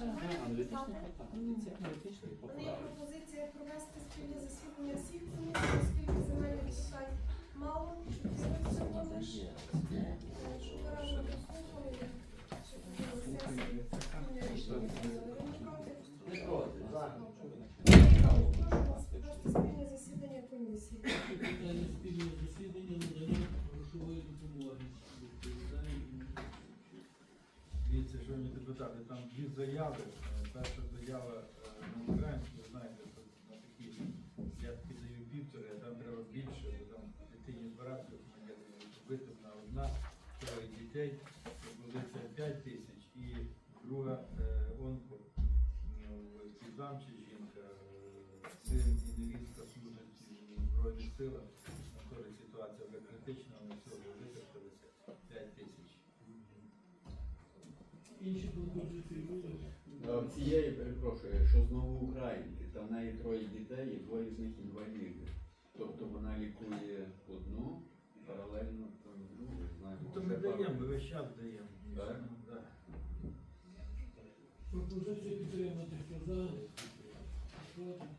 Мене є пропозиція провести спільне засідання всіх комісій, оскільки земельних питань мало, щоб з'явився поміж. Ми не проти? Дітей, пропозиція 5 тисяч і друга е, онко, ну, чи жінка, е, син і невістка служать в Збройних силах, теж ситуація вже критична, але все, використалися 5 тисяч. Інші пропозиції в Цієї перепрошую, що знову українки, там в неї троє дітей і двоє з них інваліди. Тобто вона лікує одну, паралельно знаємо. Ну, То ми даємо, ми весь час даємо. Так? Да. Пропозиція підтримати, хто за, проти,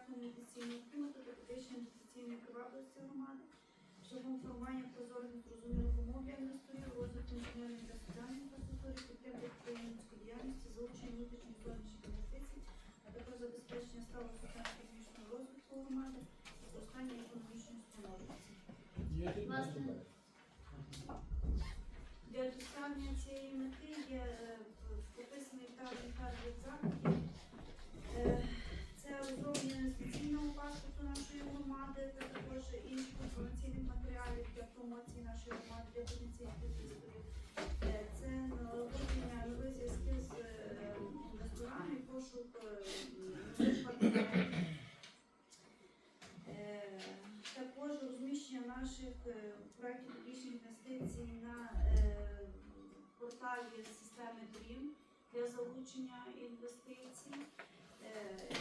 сприятливого інвестиційного клімату та підвищення інвестиційної привабливості громади, шляхом формування прозорих зрозумілих умов для інвесторів, розвитку інженерної та соціальної інфраструктури, підтримки підприємницької діяльності, залучення внутрішніх зовнішніх інвестицій, а також забезпечення сталого соціально-економічного розвитку громади, зростання економічної спроможності. Є Власне, питання? для досягнення цієї мети є е, прописаний певний перелік заходів. Е, Це розроблення інвестиційного паспорту нашої громади та також інших інформаційних матеріалів для промоції нашої громади для потенційних інвесторів. Е, Це налагодження нових зв'язків з інвесторами пошук Також розміщення наших проєктів публічних інвестицій на порталі системи DREAM для залучення інвестицій.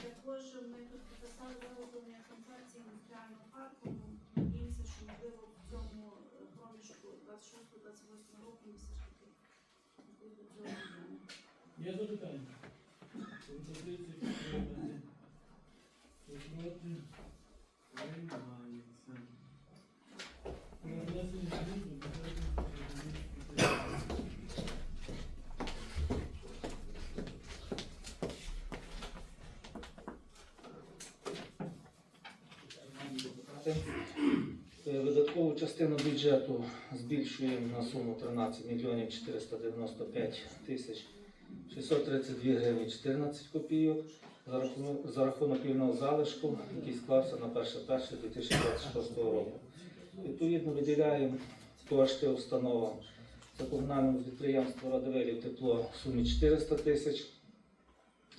Також ми тут підписали виготовлення концепції індустріального парку. Ну, Надіємося, що можливо в цьому е, проміжку 26-28 року ми все ж таки якось до цього дійдемо. Є запитання? Підтримати. Проти? Приймається. Видаткову частину бюджету збільшуємо на суму 13 мільйонів 495 тисяч 632 гривні 14 копійок за рахунок, за вільного залишку, який склався на 1.1.2026 року. Відповідно, виділяємо кошти установам. Це комунальному підприємству Радивилів тепло в сумі 400 тисяч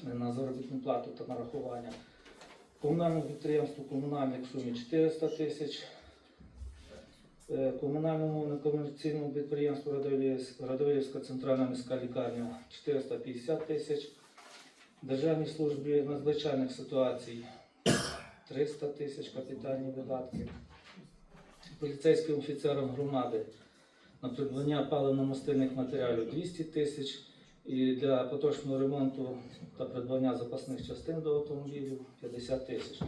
на заробітну плату та нарахування. Комунальному підприємству комунальник в сумі 400 тисяч. Е, Комунальному некомерційному підприємству Радивилівська центральна міська лікарня 450 тисяч. Державній службі надзвичайних ситуацій 300 тисяч капітальні видатки. Поліцейським офіцерам громади на придбання паливно-мастильних матеріалів 200 тисяч. І для поточного ремонту та придбання запасних частин до автомобілів 50 тисяч.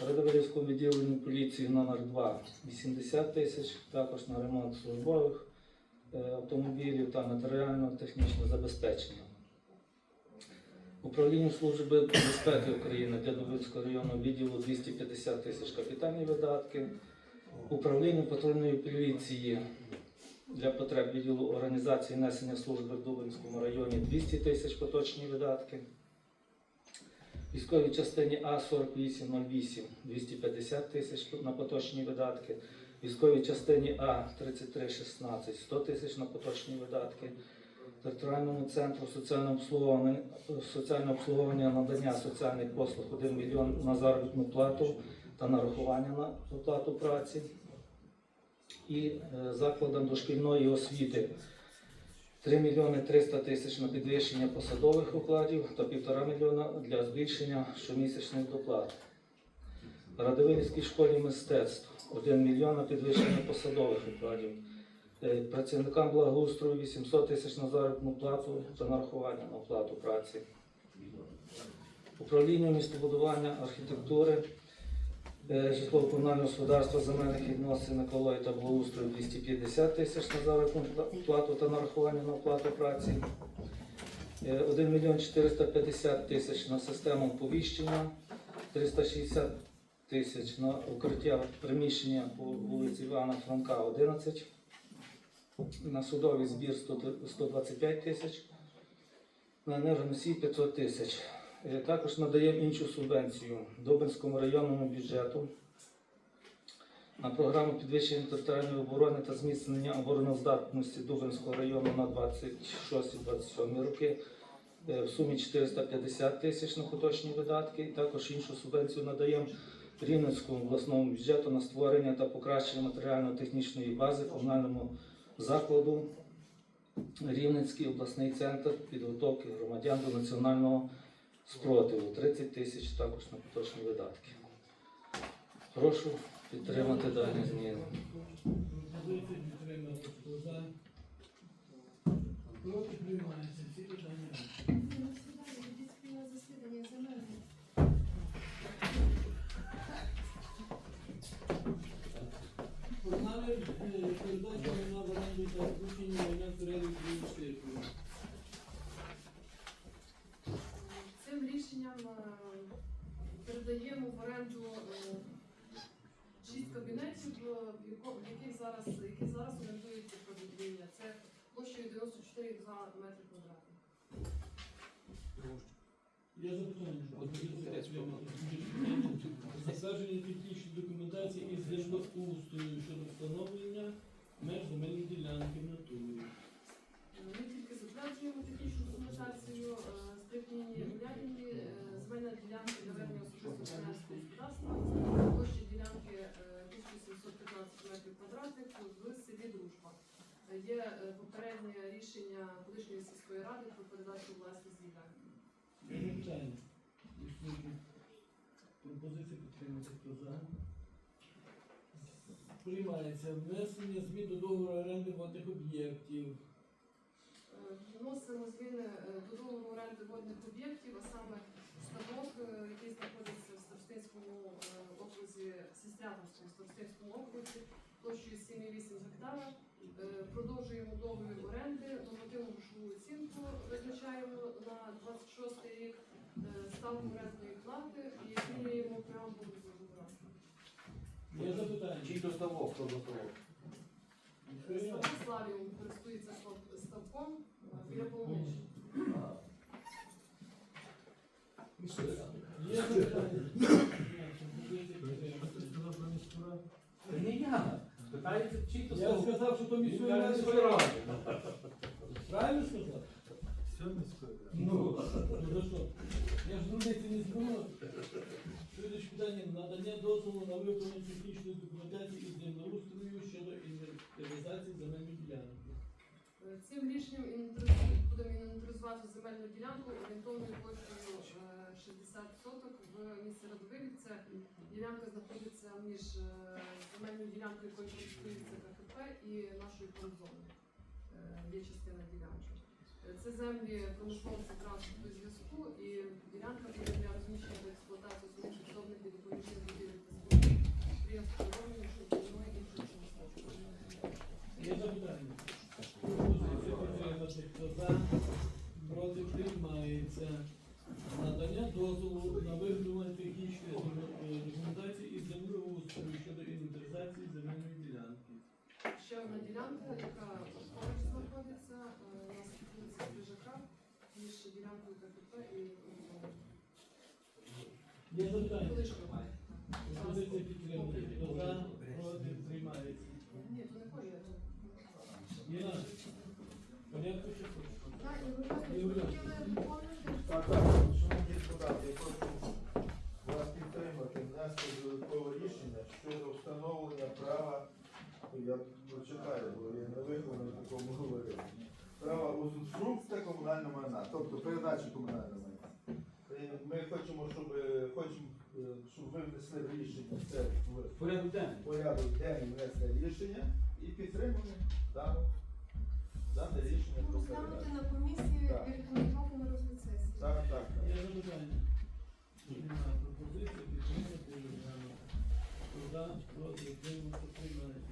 В Радовилівському відділенні поліції номер 2 80 тисяч, також на ремонт службових е, автомобілів та матеріально-технічне забезпечення. Управлінню Служби безпеки України для Дубинського районного відділу 250 тисяч капітальні видатки. Управлінню патрульної поліції для потреб відділу організації несення служби в Дубинському районі 200 тисяч поточні видатки. Військовій частині А4808 250 тисяч на поточні видатки. Військовій частині А3316 100 тисяч на поточні видатки. територіальному центру соціального обслуговування, соціального обслуговування надання соціальних послуг 1 мільйон на заробітну плату та нарахування на оплату праці. І е, закладам дошкільної освіти 3 мільйони 300 тисяч на підвищення посадових окладів та 1,5 мільйона для збільшення щомісячних доплат. Радивилівській школі мистецтв 1 мільйон на підвищення посадових окладів. Е, Працівникам благоустрою 800 тисяч на заробітну плату та нарахування на оплату праці. Управління містобудування, архітектури, житлово-комунального господарства, земельних відносин, екології та благоустрою 250 тисяч на заробітну пла- плату та нарахування на оплату праці. Е, 1 мільйон 450 тисяч на систему оповіщення, 360 тисяч на укриття приміщення по вулиці Івана Франка 11 на судовий збір 125 тисяч, на енергоносій 500 тисяч. Е, Також надаємо іншу субвенцію Дубинському районному бюджету на програму підвищення територіальної оборони та зміцнення обороноздатності Дубинського району на 26-27 роки е, в сумі 450 тисяч на поточні видатки. Також іншу субвенцію надаємо Рівненському обласному бюджету на створення та покращення матеріально-технічної бази комунальному закладу Рівненський обласний центр підготовки громадян до національного спротиву. 30 тисяч також на поточні видатки. Прошу підтримати дані зміни. Передаємо в оренду е, шість кабінетів, е, в яких зараз, які зараз орендуються продовження. Це площею 94,2 метри квадратні. Є запитання? Затвердження технічної документації із землеустрою щодо встановлення меж земельної ділянки в натурі. Е, Ми тільки затверджуємо технічну документацію е, стрихнені глядні особистого господарства. Площа ділянки е, 1715 метрів квадратних в селі Дружба. Е, Є е, попереднє рішення колишньої сільської ради про передачу у власність ділянки. Пропозиція підтримати. Хто за? Приймається внесення змін до договору оренди водних об'єктів. Е, Вносимо зміни е, до договору оренди водних об'єктів, а саме ставок, е, який знаходиться в Старостинському е, окрузі, Сестрятинському Старостинському окрузі, площею 7,8 гектара. Е, Продовжуємо договір оренди, нормативну грошову оцінку визначаємо на 26 рік, е, ставку орендної плати і змінюємо преамбулу договору. Є запитання? Чий то ставок, хто до ставок? Славіум користується ставком біля полуничі. Є запитання? Ні, пропозиція підтримати. Не я. Чий Я сказав, що то каже, ради. «Міської. Правильно сказав? Все міської ради. Ну, ну за що? Я ж дурниці не збивав. Слідуюче питання. Надання дозволу на виконання технічної документації із землеустрою щодо інвентаризації земельної ділянки. Е, Цим рішенням інвентаризу- будемо інвентаризувати земельну ділянку орієнтовною площею 60 соток місті Це ділянка знаходиться між е, земельною ділянкою, якою користується КХП, і нашою промзоною. Е, Є частина ділянки. Е, Це землі промислового транспорту зв'язку і ділянка буде для розміщення та експлуатації основних підсобних і допоміжних будівель та споруд, підприємств оборонної, шляхової і інших Є запитання? Проти приймається. Надання дозволу на виготовлення технічної документації документації із землеустрою щодо інвентаризації земельної ділянки. Ще одна ділянка, яка поруч знаходиться е, у нас вулиця Крижака, між ділянкою КПП і Узоном. Є запитання? Колишнього. Пропозиція підтримати. Хто за? Проти приймається. Ні, то не поле. Є наше. Порядку чи хочеш? Почекай, бо я не вихований в такому говорю. Права узурпфрукт та комунальна майна, тобто передача комунального майна. Ми хочемо, щоб е, хочемо, е, щоб ви внесли рішення це в Порядок денний. порядок денний внесли рішення і підтримали дане, дане рішення про передачу. на комісії Так. на розгляд сесії. Так, так, так. Є запитання. Пропозиція підтримати за, проти, утримались,